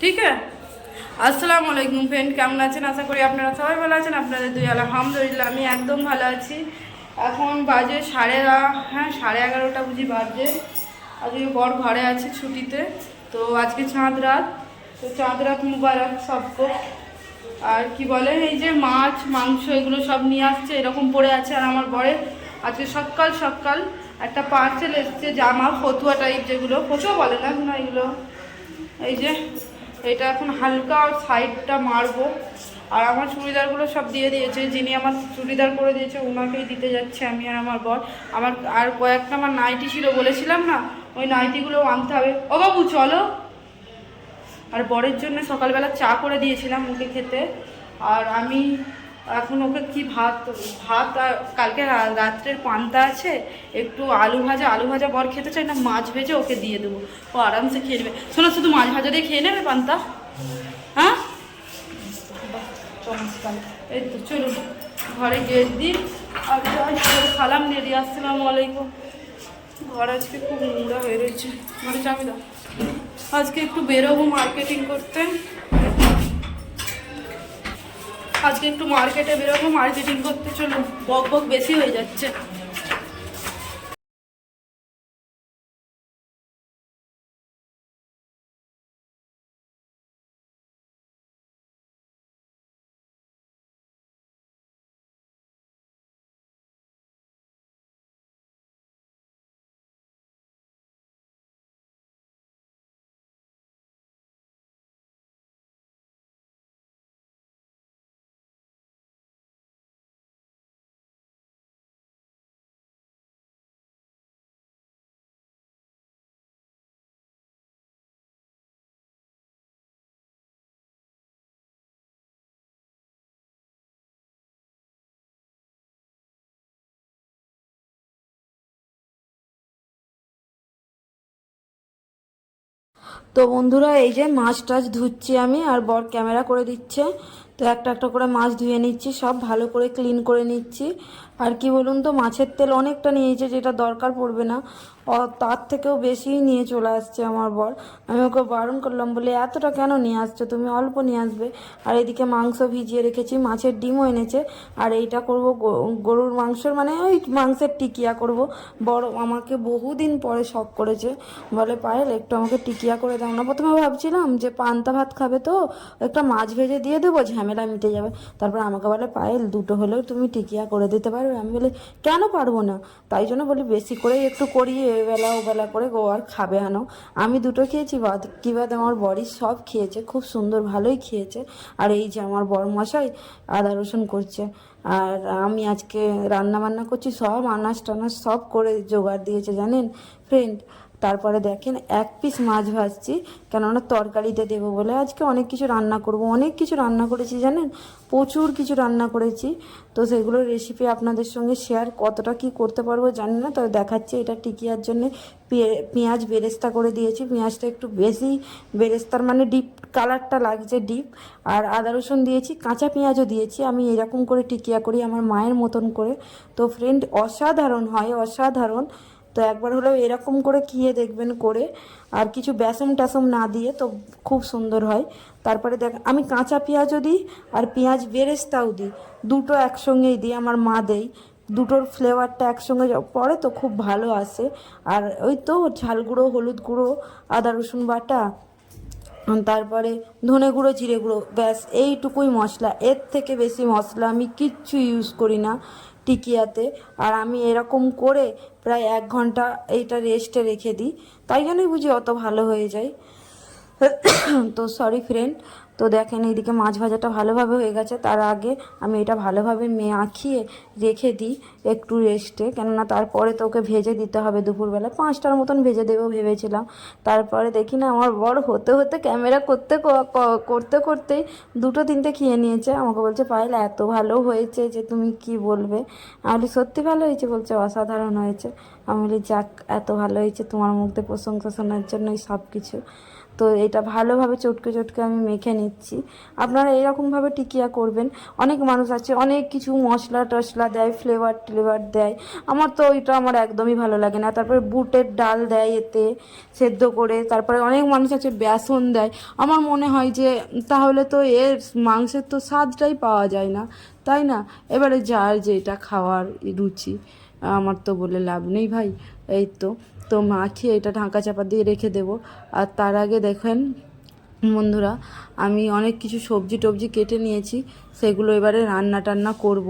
ঠিক আছে? আসসালামু আলাইকুম ফ্রেন্ড কেমন আছেন? আশা করি আপনারা সবাই ভালো আছেন। আপনাদের দুই, আলহামদুলিল্লাহ, আমি একদম ভালো আছি। এখন বাজে সাড়ে হ্যাঁ সাড়ে এগারোটা বুঝি বাজে। আজকে বর ঘরে আছে ছুটিতে, তো আজকে চাঁদ রাত। তো চাঁদ রাত মুবারক সবকো। আর কি বলে, এই যে মাছ, মাংস, এগুলো সব নিয়ে আসছে, এরকম পড়ে আছে আর আমার বরে। আজকে সকাল সকাল একটা পার্সেল এসছে, জামা, ফতুয়া টাইপ যেগুলো। ফতুয়া বলে না এগুলো। এই যে এটা এখন হালকা সাইডটা মারবো। আর আমার চুড়িদারগুলো সব দিয়ে দিয়েছে। যিনি আমার চুড়িদার করে দিয়েছে ওনাকেই দিতে যাচ্ছে আমি আর আমার বর। আমার আর কয়েকটা আমার নাইটি ছিল, বলেছিলাম না, ওই নাইটিগুলো আনতে হবে। ও বাবু, চলো। আর বরের জন্য সকালবেলা চা করে দিয়েছিলাম ওকে খেতে। আর আমি এখন ওকে কি ভাত ভাত আর কালকে রাত্রের পান্তা আছে, একটু আলু ভাজা আলু ভাজা বর খেতে চাই না, মাছ ভেজে ওকে দিয়ে দেবো, ও আরামসে খেয়ে নেবে। শোনো, শুধু মাছ ভাজা দিয়ে খেয়ে নেবে পান্তা? হ্যাঁ? এই তো, চলুন, ঘরে গেট দিই আর দিয়ে দিই আসসালামু আলাইকুম। ঘর আজকে খুব নোংরা হয়ে রয়েছে। মানে চাবি দাও আজকে একটু বেরোবো মার্কেটিং করতে। আজকে একটু মার্কেটে বেরোবো মার্কেটিং করতে চলো। বক বক বেশি হয়ে যাচ্ছে। তো বন্ধুরা, এই যে মাছ টাছ ধুচ্ছি আমি, আর বর ক্যামেরা করে দিচ্ছে। তো একটা একটা করে মাছ ধুয়ে নিচ্ছি, সব ভালো করে ক্লিন করে নিচ্ছি। আর কি বলুন তো, মাছের তেল অনেকটা নিয়েছে যেটা দরকার পড়বে না। তার থেকেও বেশি নিয়ে চলে আসছে আমার বর। আমি ওকে বারণ করলাম, বলে, এতটা কেন নিয়ে আসছো? তুমি অল্প নিয়ে আসবে। আর এদিকে মাংস ভিজিয়ে রেখেছি, মাছের ডিমও এনেছে। আর এইটা করব গরুর মাংসর মানে ওই মাংসের টিকিয়া করব। বড় আমাকে বহুদিন পরে শখ করেছে। বলে, পায়েল, একটু আমাকে টিকিয়া করে দাও না। প্রথমে ভাবছিলাম যে, পান্তা ভাত খাবে তো, একটা মাছ ভেজে দিয়ে দেবো, ঝামেলা মিটে যাবে। তারপর আমাকে বলে, পায়েল, দুটো হলেও তুমি টিকিয়া করে দিতে পারবে? আমি বলি, কেন পারব না? তাই জন্য বলি, বেশি করেই একটু করি এবেলা ওবেলা করে গো, আর খাবে আনো আমি দুটো খেয়েছি, বাদ কি বাদ আমার বড়ি সব খেয়েছে, খুব সুন্দর, ভালোই খেয়েছে। আর এই যে আমার বড় মশাই আদা রসুন করছে। আর আমি আজকে রান্না বান্না করছি, সব আনাজ টানাজ সব করে জোগাড় দিয়েছে, জানেন? ফ্রেন্ড তারপরে দেখেন এক পিস মাছ ভাজছি, কেননা তরকারিতে দেবো বলে আজকে অনেক কিছু রান্না করব। অনেক কিছু রান্না করেছি, জানেন? প্রচুর কিছু রান্না করেছি। তো সেগুলোর রেসিপি আপনাদের সঙ্গে শেয়ার কতটা কি করতে পারব জানি না, তবে দেখাচ্ছি এটা টিকিয়ার জন্য পেঁয়াজ বেরেস্তা করে দিয়েছি। পেঁয়াজটা একটু বেশি বেরেস্তার মানে ডিপ কালারটা লাগছে ডিপ আর আদা রসুন দিয়েছি, কাঁচা পেঁয়াজও দিয়েছি। আমি এরকম করে টিকিয়া করি আমার মায়ের মতন করে। তো ফ্রেন্ড অসাধারণ হয়, অসাধারণ। তো একবার হলেও এরকম করে খেয়ে দেখবেন করে। আর কিছু বেসম টাসম না দিয়ে তো খুব সুন্দর হয়। তারপরে দেখ, আমি কাঁচা পেঁয়াজও দিই আর পেঁয়াজ বেরেস্তাও দিই। দুটো একসঙ্গেই দিই, আমার মা দেই দুটোর ফ্লেভারটা একসঙ্গে পড়ে তো খুব ভালো আসে। আর ওই তো ঝাল গুঁড়ো, হলুদ গুঁড়ো, আদা, রসুন বাটা তারপরে ধনে গুঁড়ো, জিরে গুঁড়ো, ব্যাস, এইটুকুই মশলা। এর থেকে বেশি মশলা আমি কিচ্ছু ইউজ করি না টিকিয়াতে। আর আমি এরকম করে প্রায় এক ঘণ্টা এইটা রেস্টে রেখে দিই। তাই জন্যই বুঝি অত ভালো হয়ে যায়। তো সরি ফ্রেন্ড তো দেখেন এইদিকে মাছ ভাজাটা ভালোভাবে হয়ে গেছে। তার আগে আমি এটা ভালোভাবে মাখিয়ে রেখে দিই একটু রেস্টে কেননা তারপরে তো ওকে ভেজে দিতে হবে দুপুরবেলা। পাঁচটার মতন ভেজে দেবো ভেবেছিলাম। তারপরে দেখি না আমার বড় হতে হতে ক্যামেরা করতে করতে করতেই দুটো তিনটে খেয়ে নিয়েছে। আমাকে বলছে, পায়েল, এত ভালো হয়েছে যে তুমি কি বলবে? আমি সত্যি ভালো হয়েছে বলছে, অসাধারণ হয়েছে। আমি বলি, যাক, এত ভালো হয়েছে তোমার মুখ প্রশংসা শোনার জন্যই সব কিছু তো এটা ভালোভাবে চটকে চটকে আমি মেখে নিচ্ছি। আপনারা এরকমভাবে টিকিয়া করবেন। অনেক মানুষ আছে, অনেক কিছু মশলা টশলা দেয় ফ্লেভার টেলেভার দেয়। আমার তো ওইটা আমার একদমই ভালো লাগে না। তারপরে বুটের ডাল দেয় এতে, সেদ্ধ করে। তারপরে অনেক মানুষ আছে, বেসন দেয়। আমার মনে হয় যে, তাহলে তো এর মাংসের তো স্বাদটাই পাওয়া যায় না। তাই না? এবারে যার যেটা খাওয়ার রুচি, আমার তো বলে লাভ নেই ভাই। এই তো। তো মাখিয়ে এটা ঢাকা চাপা দিয়ে রেখে দেবো। আর তার আগে দেখেন, বন্ধুরা, আমি অনেক কিছু সবজি টবজি কেটে নিয়েছি, সেগুলো এবারে রান্না টান্না করব।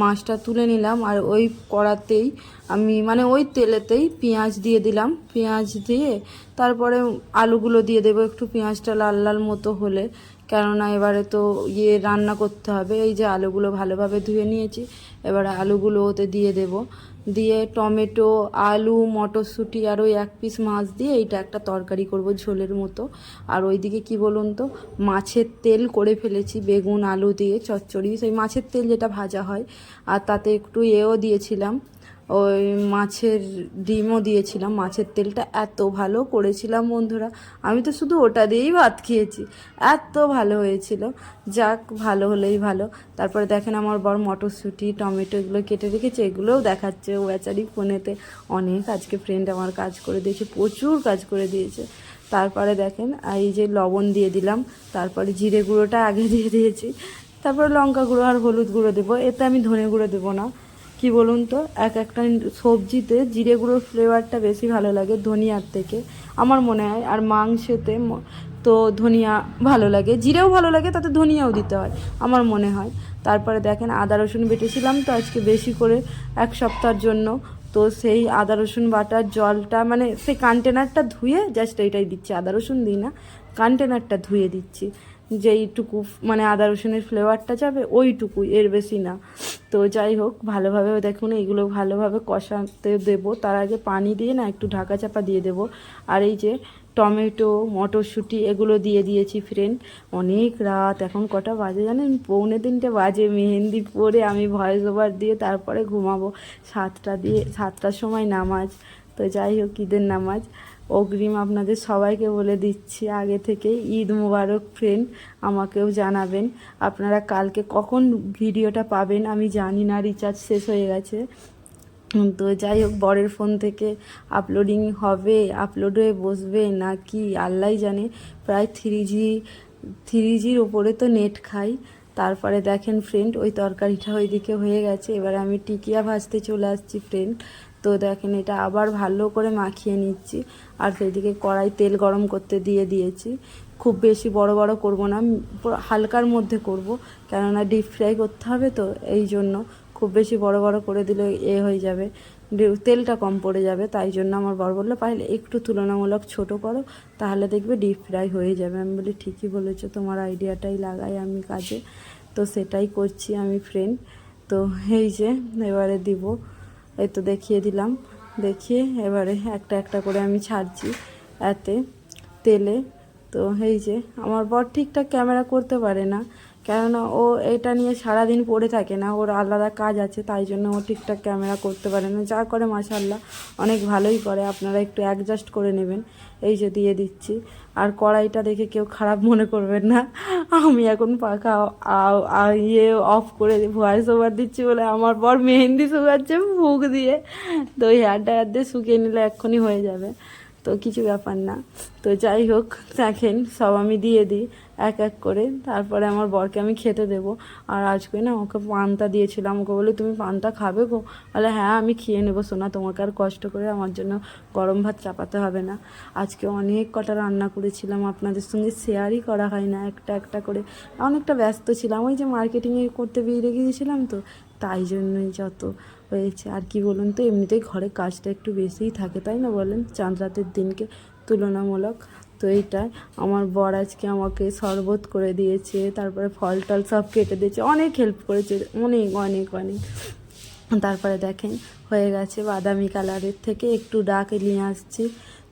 মাছটা তুলে নিলাম, আর ওই কড়াতেই আমি মানে ওই তেলেতেই পেঁয়াজ দিয়ে দিলাম। পেঁয়াজ দিয়ে তারপরে আলুগুলো দিয়ে দেবো একটু, পেঁয়াজটা লাল লাল মতো হলে। কেননা এবারে তো ইয়ে রান্না করতে হবে, এই যে আলুগুলো ভালোভাবে ধুয়ে নিয়েছি, এবারে আলুগুলো ওতে দিয়ে দেব। দিয়ে টমেটো, আলু, মটরশুঁটি আর ওই এক পিস মাছ দিয়ে এইটা একটা তরকারি করব ঝোলের মতো। আর ওইদিকে কি বলুন তো, মাছের তেল করে ফেলেছি, বেগুন, আলু দিয়ে, চচ্চড়ি, সেই মাছের তেল যেটা ভাজা হয়। আর তাতে একটু এও দিয়েছিলাম ওই মাছের ডিমও দিয়েছিলাম, মাছের তেলটা এত ভালো করেছিলাম বন্ধুরা। আমি তো শুধু ওটা দিয়েই ভাত খেয়েছি। এত ভালো হয়েছিল। যাক, ভালো হলেই ভালো। তারপরে দেখেন আমার বর মটরশুঁটি, টমেটো এগুলো কেটে রেখেছে, এগুলোও দেখাচ্ছে ও বেচারি ফোনেতে। অনেক আজকে ফ্রেন্ড আমার কাজ করে দিয়েছে, প্রচুর কাজ করে দিয়েছে। তারপরে দেখেন, এই যে লবণ দিয়ে দিলাম, তারপরে জিরে গুঁড়োটা আগে দিয়ে দিয়েছি। তারপরে লঙ্কা গুঁড়ো আর হলুদ গুঁড়ো দেবো। এতে আমি ধনে গুঁড়ো দেবো না। কি বলুন তো? এক একটা সবজিতে জিরে গুঁড়োর ফ্লেভারটা বেশি ভালো লাগে ধনিয়ার থেকে, আমার মনে হয়। আর মাংসেতে তো ধনিয়া ভালো লাগে। জিরেও ভালো লাগে, তাতে ধনিয়াও দিতে হয়, আমার মনে হয়। তারপরে দেখেন, আদা, রসুন বেটেছিলাম তো আজকে বেশি করে এক সপ্তাহের জন্য। তো সেই আদা, রসুন বাটার জলটা মানে সেই কন্টেনারটা ধুয়ে জাস্ট এইটাই দিচ্ছি। আদা, রসুন দিই না কন্টেনারটা ধুয়ে দিচ্ছি। যেইটুকু মানে আদা রসুনের ফ্লেভারটা যাবে, ওইটুকুই, এর বেশি না। তো যাই হোক, ভালোভাবে দেখুন, এইগুলো ভালোভাবে কষাতে দেবো। তার আগে পানি দিয়ে না একটু ঢাকা চাপা দিয়ে দেবো। আর এই যে টমেটো, মটরশুঁটি, এগুলো দিয়ে দিয়েছি ফ্রেন্ড অনেক রাত, এখন কটা বাজে জানেন? পৌনে তিনটে বাজে, মেহেন্দি পরে আমি ভয়েস ওভার দিয়ে তারপরে ঘুমাবো। সাতটা দিয়ে, সাতটার সময় নামাজ। তো যাই হোক, ঈদের নামাজ। অগ্রিম আপনাদের সবাইকে বলে দিচ্ছি, আগে থেকে ঈদ মুবারক ফ্রেন্ড আমাকেও জানাবেন। আপনারা কালকে কখন ভিডিওটা পাবেন আমি জানি না রিচার্জ শেষ হয়ে গেছে। তো যাই হোক, বরের ফোন থেকে আপলোডিং হবে আপলোড হয়ে বসবে না কি আল্লাহ জানে। প্রায় থ্রি জি থ্রি জির ওপরে তো নেট খাই। তারপরে দেখেন ফ্রেন্ড ওই তরকারিটা ওইদিকে হয়ে গেছে। এবারে আমি টিকিয়া ভাজতে চলে আসছি ফ্রেন্ড তো দেখেন এটা আবার ভালো করে মাখিয়ে নিচ্ছি। আর সেদিকে কড়াই তেল গরম করতে দিয়ে দিয়েছি। খুব বেশি বড় বড় করব না হালকার মধ্যে করব। কেননা ডিপ ফ্রাই করতে হবে তো, এই জন্য খুব বেশি বড় বড় করে দিলে এ হয়ে যাবে। তেলটা কম পড়ে যাবে, তাই জন্য আমার বর বলল, পাইলে একটু তুলনামূলক ছোট করো, তাহলে দেখবে ডিপ ফ্রাই হয়ে যাবে। আমি বলি, ঠিকই বলেছ, তোমার আইডিয়াটাই লাগাই আমি কাজে। তো সেটাই করছি আমি ফ্রেন্ড তো এই যে, এবারে দিব। এই তো দেখিয়ে দিলাম। দেখিয়ে এবারে একটা একটা করে আমি ছাড়ছি এতে তেলে। তো এই যে, আমার বর ঠিকঠাক ক্যামেরা করতে পারে না। কেননা ও এটা নিয়ে সারাদিন পড়ে থাকে না, ওর আলাদা কাজ আছে, তাই জন্য ও ঠিকঠাক ক্যামেরা করতে পারে না। যা করে মাসাল্লাহ অনেক ভালোই করে, আপনারা একটু অ্যাডজাস্ট করে নেবেন। এই যে দিয়ে দিচ্ছি। আর কড়াইটা দেখে কেউ খারাপ মনে করবেন না। আমি এখন পাখা ইয়ে অফ করে ভয়েস ওভার দিচ্ছি বলে আমার পর মেহেন্দি শুকাচ্ছে ফুক দিয়ে। তো হেয়ার ড্রায়ার দিয়ে শুকিয়ে নিলে এক্ষুনি হয়ে যাবে। তো কিছু ব্যাপার না। তো যাই হোক, দেখেন, সব আমি দিয়ে দিই। এক এক করে। তারপরে আমার বরকে আমি খেতে দেবো। আর আজকে না ওকে পান্তা দিয়েছিলাম। ওকে বলে তুমি পান্তা খাবে গো? বলে হ্যাঁ আমি খেয়ে নেব সোনা। তোমাকে আর কষ্ট করে আমার জন্য গরম ভাত চাপাতে হবে না। আজকে অনেক কটা রান্না করেছিলাম। আপনাদের সঙ্গে শেয়ারই করা হয় না একটা একটা করে। অনেকটা ব্যস্ত ছিলাম। ওই যে মার্কেটিংয়ে করতে বেরিয়ে গিয়েছিলাম তো, তাই জন্যই যত হয়েছে। আর কি বলুন তো, এমনিতেই ঘরে কাজটা একটু বেশিই থাকে, তাই না বলেন? চাঁদ রাতের দিনকে তুলনামূলক। তো এইটাই। আমার বর আজকে আমাকে শরবত করে দিয়েছে, তারপরে ফল টল সব কেটে দিয়েছে, অনেক হেল্প করেছে, অনেক অনেক অনেক। তারপরে দেখেন, হয়ে গেছে বাদামি কালারের থেকে একটু ডাক নিয়ে আসছি।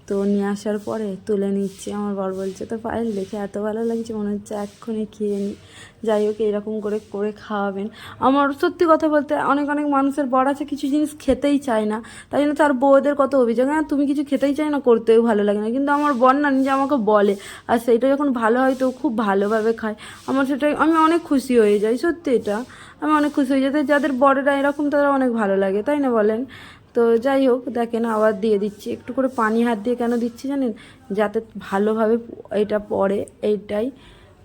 তো নিয়ে আসার পরে তুলে নিচ্ছি। আমার বর বলছে তো পায়েল দেখে এত ভালো লাগছে, মনে হচ্ছে এক্ষুনি খেয়ে নিই যাই হোক, এরকম করে করে খাওয়াবেন। আমার সত্যি কথা বলতে অনেক অনেক মানুষের বর আছে, কিছু জিনিস খেতেই চায় না। তাই জন্য তার বউদের কত অভিযোগ হ্যাঁ তুমি কিছু খেতেই চাই না, করতেও ভালো লাগে না। কিন্তু আমার বর না নিজে আমাকে বলে, আর সেইটা যখন ভালো হয়, তো খুব ভালোভাবে খায়। আমার সেটা আমি অনেক খুশি হয়ে যাই, সত্যি এটা। আমি অনেক খুশি হয়ে যাই। যাদের বরেরা এরকম, তারা অনেক ভালো লাগে, তাই না বলেন? তো যাই হোক, দেখেন আবার দিয়ে দিচ্ছি। একটু করে পানি হাত দিয়ে কেন দিচ্ছি জানেন? যাতে ভালোভাবে এটা পড়ে এইটাই।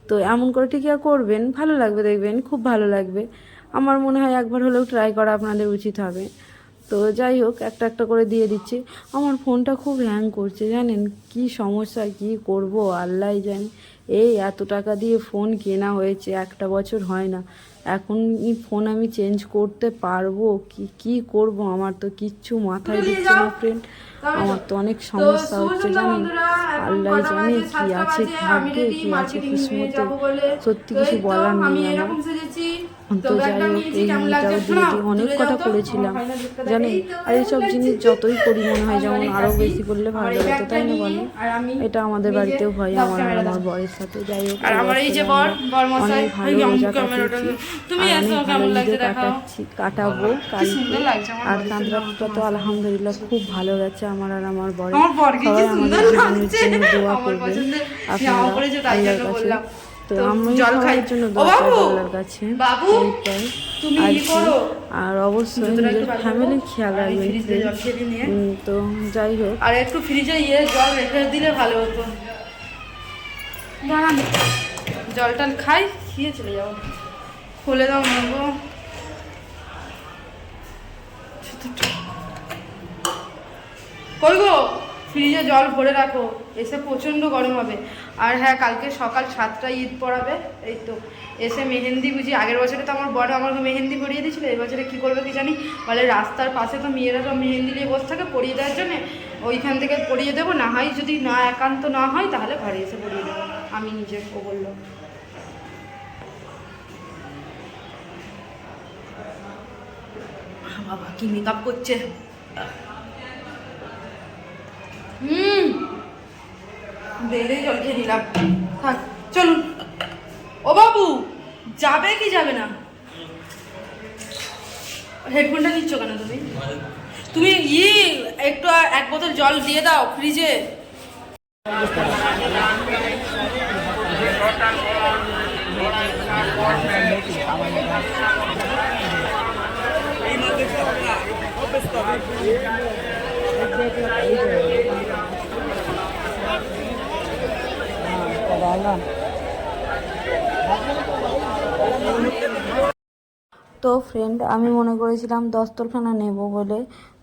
তো এমন করে ঠিক আর করবেন। ভালো লাগবে দেখবেন, খুব ভালো লাগবে। আমার মনে হয় একবার হলেও ট্রাই করা আপনাদের উচিত হবে। তো যাই হোক, একটা একটা করে দিয়ে দিচ্ছি। আমার ফোনটা খুব হ্যাং করছে জানেন? কি সমস্যা, কি করব? আল্লাহ জানে। এই এত টাকা দিয়ে ফোন কেনা হয়েছে, একটা বছর হয় না। এখন কি ফোন আমি চেঞ্জ করতে পারব কি কি করব? আমার তো কিচ্ছু মাথায় দিচ্ছে না ফ্রেন্ড আমার তো অনেক সমস্যা হচ্ছে জানি আল্লাহ জানি কি আছে ভাগ্যে কি আছে কিসমতে। সত্যি কিছু বলার নেই আমার। তো যাই হোক এই মেয়েটাও অনেক কটা করেছিলাম। জানেন আর এইসব জিনিস যতই করি মনে হয় যেমন আরও বেশি করলে ভালো হতো তাই না বলেন? এটা আমাদের বাড়িতেও হয় আমার আর আমার বরের সাথে যাই হোক আর আমার এই যে বর বর মশাই অনেক ভালো কাটাচ্ছি কাটাবো কালকে আর তো আলহামদুলিল্লাহ খুব ভালো গেছে আমার আর আমার বরের সবাই আমাদের জীবনের জন্য দোয়া পছন্দের আপনারা আল্লাহর কাছে বললাম। তো আমি জল খাই। জন্য করব আল্লাহর কাছে। বাবু! এইটাই তুমি আর আর অবশ্যই নিজের ফ্যামিলির খেয়াল রাখবেন তো যাই হোক। আর একটু ফ্রিজে ইয়ে জল রেখে দিলে ভালো হতো। দাঁড়ান। জলটা খাই খেয়ে চলে যাব। খুলে দাও নেব কই গো? ফ্রিজে জল ভরে রাখো, এসে প্রচণ্ড গরম হবে। আর হ্যাঁ কালকে সকাল সাতটায় ঈদ পড়াবে, এই তো। এসে মেহেন্দি বুঝি, আগের বছরে তো আমার বড় আমাকে মেহেন্দি পরিয়ে দিয়েছিল, এই বছরে কী করবে কি জানি? বলে রাস্তার পাশে তো মেয়েরা সব মেহেন্দি নিয়ে বসে থাকে পরিয়ে দেওয়ার জন্যে, ওইখান থেকে পরিয়ে দেবো, না হয় যদি না একান্ত না হয়, তাহলে ঘরে এসে পরিয়ে দেবো। আমি নিজে, ও বলল। বাবা, কি মেকআপ করছে? হুম। বেড়ে জল খেয়ে নিলাম। থাক, চলুন। ও বাবু, যাবে কি যাবে না? হেডফোনটা নিচ্ছ কেন তুমি? তুমি ই একটু এক বোতল জল দিয়ে দাও ফ্রিজে। তো ফ্রেন্ড আমি মনে করেছিলাম দস্তরখানা নেব বলে।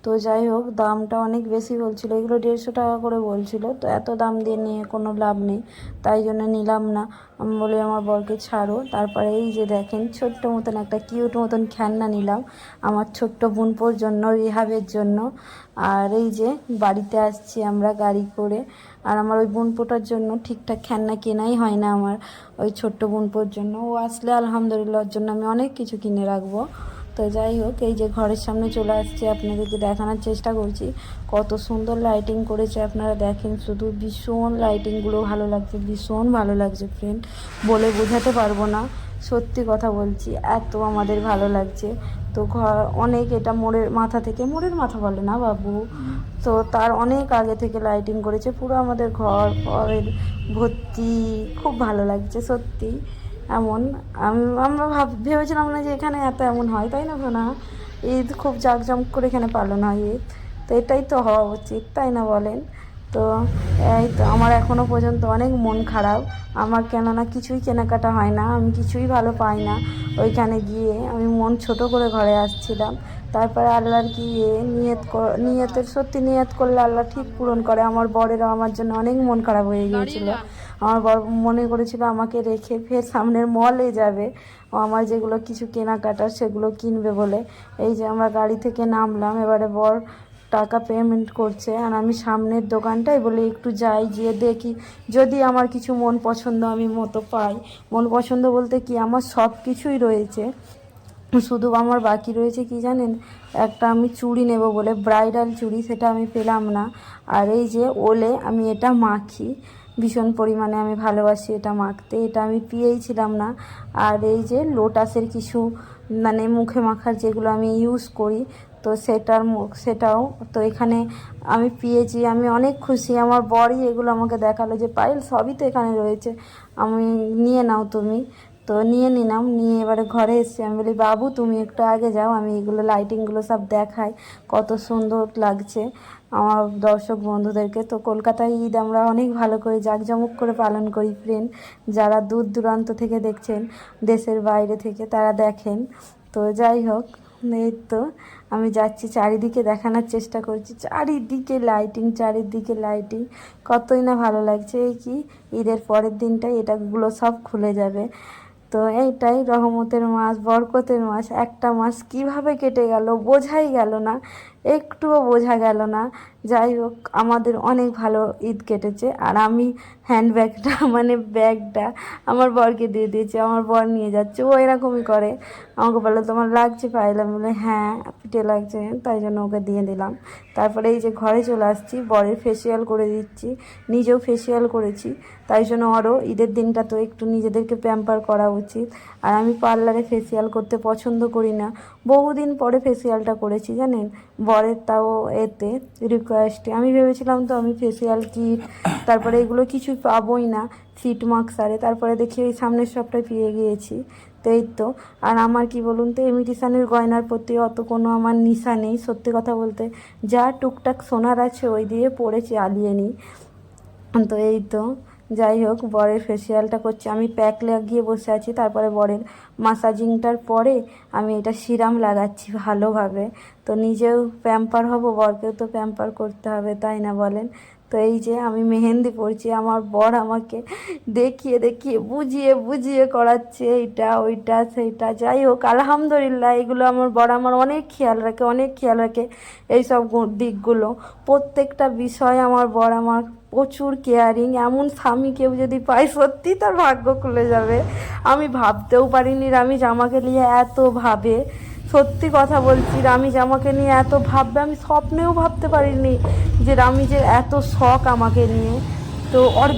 তো যাই হোক, দামটা অনেক বেশি বলছিল। এগুলো দেড়শো টাকা করে বলছিল। তো এত দাম দিয়ে নিয়ে কোনো লাভ নেই। তাই জন্য নিলাম না। আমি বলি, আমার বরকে ছাড়ো। তারপরে এই যে দেখেন, ছোট্ট মতন একটা কিউট মতন খেলনা নিলাম আমার ছোট্ট বোনপোর জন্য, রিহাবের জন্য। আর এই যে বাড়িতে আসছি আমরা গাড়ি করে। আর আমার ওই বোনপোটার জন্য ঠিকঠাক খেলনা কেনাই হয় না আমার ওই ছোট্ট বোনপোর জন্য। ও আসলে আলহামদুলিল্লাহর জন্য আমি অনেক কিছু কিনে রাখব। তো যাই হোক, এই যে ঘরের সামনে চলে আসছি, আপনাদেরকে দেখানোর চেষ্টা করছি। কত সুন্দর লাইটিং করেছে আপনারা দেখেন, শুধু ভীষণ লাইটিংগুলো ভালো লাগছে, ভীষণ ভালো লাগছে ফ্রেন্ড বলে বোঝাতে পারব না, সত্যি কথা বলছি, এত আমাদের ভালো লাগছে। তো ঘর, অনেক এটা মোড়ের মাথা থেকে, মোড়ের মাথা বলে না বাবু? তো তার অনেক আগে থেকে লাইটিং করেছে, পুরো আমাদের ঘর, ঘরের ভর্তি, খুব ভালো লাগছে সত্যি। এমন। আমি, আমরা ভাব, ভেবেছিলাম না যে এখানে এত এমন হয়, তাই না না ঈদ খুব জাঁকজমক করে এখানে পালন হয় ঈদ। তো এটাই তো হওয়া উচিত, তাই না বলেন? তো, এই তো আমার এখনও পর্যন্ত অনেক মন খারাপ। আমার কেননা কিছুই কেনাকাটা হয় না, আমি কিছুই ভালো পাই না। ওইখানে গিয়ে আমি মন ছোট করে ঘরে আসছিলাম। তারপরে আল্লাহর কি নিয়ত নিয়তের সত্যি নিয়ত করলে আল্লাহ ঠিক পূরণ করে। আমার বরেরা আমার জন্য অনেক মন খারাপ হয়ে গিয়েছিল। আমার বর মনে করেছিল আমাকে রেখে ফের সামনের মলে যাবে। ও আমার যেগুলো কিছু কেনাকাটার সেগুলো কিনবে বলে। এই যে আমরা গাড়ি থেকে নামলাম এবারে বর টাকা পেমেন্ট করছে। আর আমি সামনের দোকানটাই বলে একটু যাই গিয়ে দেখি। যদি আমার কিছু মন পছন্দ আমি মতো পাই। মন পছন্দ বলতে কি? আমার সব কিছুই রয়েছে। শুধু আমার বাকি রয়েছে কি জানেন? একটা আমি চুড়ি নেব বলে, ব্রাইডাল চুড়ি, সেটা আমি পেলাম না। আর এই যে ওলে, আমি এটা মাখি। ভীষণ পরিমাণে আমি ভালোবাসি এটা মাখতে, এটা আমি পেয়েইছিলাম না। আর এই যে লোটাসের কিছু মানে মুখে মাখার যেগুলো আমি ইউজ করি, তো সেটার মুখ, সেটাও, তো এখানে আমি পেয়েছি, আমি অনেক খুশি। আমার বরই এগুলো আমাকে দেখাল যে, পায়েল, সবই তো এখানে রয়েছে। আমি, নিয়ে নাও তুমি। তো নিয়ে নিলাম। নিয়ে এবারে ঘরে এসেছি। আমি বলি, বাবু, তুমি একটু আগে যাও। আমি এগুলো লাইটিংগুলো সব দেখাই। কত সুন্দর লাগছে আমার দর্শক বন্ধুদেরকে। তো কলকাতায় ঈদ আমরা অনেক ভালো করে, জাঁকজমক করে পালন করি ফ্রেন্ড যারা দূর দূরান্ত থেকে দেখছেন, দেশের বাইরে থেকে তারা দেখেন। তো যাই হোক, এই তো আমি যাচ্ছি চারিদিকে দেখানোর চেষ্টা করছি। চারিদিকে লাইটিং চারিদিকে লাইটিং কতই না ভালো লাগছে। এই কি? ঈদের পরের দিনটাই এটাগুলো সব খুলে যাবে। তো এইটাই রহমতের মাস বরকতের মাস। একটা মাস কীভাবে কেটে গেল বোঝাই গেল না। একটুও বোঝা গেল না। যাই হোক, আমাদের অনেক ভালো ঈদ কেটেছে। আর আমি হ্যান্ডব্যাগটা মানে ব্যাগটা আমার বরকে দিয়ে দিয়েছি, আমার বর নিয়ে যাচ্ছে। ও এরকমই করে। আমাকে বলল, তোমার লাগছে পাইলাম বলে হ্যাঁ পিঠে লাগছে, তাই জন্য ওকে দিয়ে দিলাম। তারপরে এই যে ঘরে চলে আসছি, বরের ফেসিয়াল করে দিচ্ছি, নিজেও ফেসিয়াল করেছি। তাই জন্য আরও ঈদের দিনটা তো একটু নিজেদেরকে প্যাম্পার করা উচিত। আর আমি পার্লারে ফেসিয়াল করতে পছন্দ করি না। বহুদিন পরে ফেসিয়ালটা করেছি, জানেন? বরের তাও এতে রিকোয়েস্টে আমি ভেবেছিলাম তো আমি ফেসিয়াল কিট তারপরে এগুলো কিছু পাবোই না ফিট মার্কস আরে, তারপরে দেখি ওই সামনের সবটাই পেয়ে গিয়েছি। তো এই তো, আর আমার কি বলুন তো ইমিটেশনের গয়নার প্রতি অত কোনো আমার নিশা নেই, সত্যি কথা বলতে। যা টুকটাক সোনার আছে, ওই দিয়ে পরে চালিয়ে নিই। তো এই তো যাই হোক, বরের ফেসিয়ালটা করছি। আমি প্যাক লাগিয়ে বসে আছি, তারপরে বরের মাসাজিংটার পরে আমি এটা সিরাম লাগাচ্ছি ভালোভাবে। তো নিজেও প্যাম্পার হব, বরকেও তো প্যাম্পার করতে হবে, তাই না বলেন? তো এই যে আমি মেহেন্দি পরছি, আমার বর আমাকে দেখিয়ে দেখিয়ে, বুঝিয়ে বুঝিয়ে করাচ্ছে এইটা ওইটা, সেইটা, যাই হোক, আলহামদুলিল্লাহ, এগুলো আমার বর আমার অনেক খেয়াল রাখে, অনেক খেয়াল রাখে এইসব গু- দিকগুলো। প্রত্যেকটা বিষয় আমার বর আমার প্রচুর কেয়ারিং এমন স্বামী কেউ যদি পায় সত্যি তার ভাগ্য খুলে যাবে। আমি ভাবতেও পারিনি রামিজ আমাকে নিয়ে এত ভাবে। সত্যি কথা বলছি, রামিজ আমাকে নিয়ে এত ভাববে, আমি স্বপ্নেও ভাবতে পারিনি যে রামিজের এত শখ আমাকে নিয়ে। তো ওর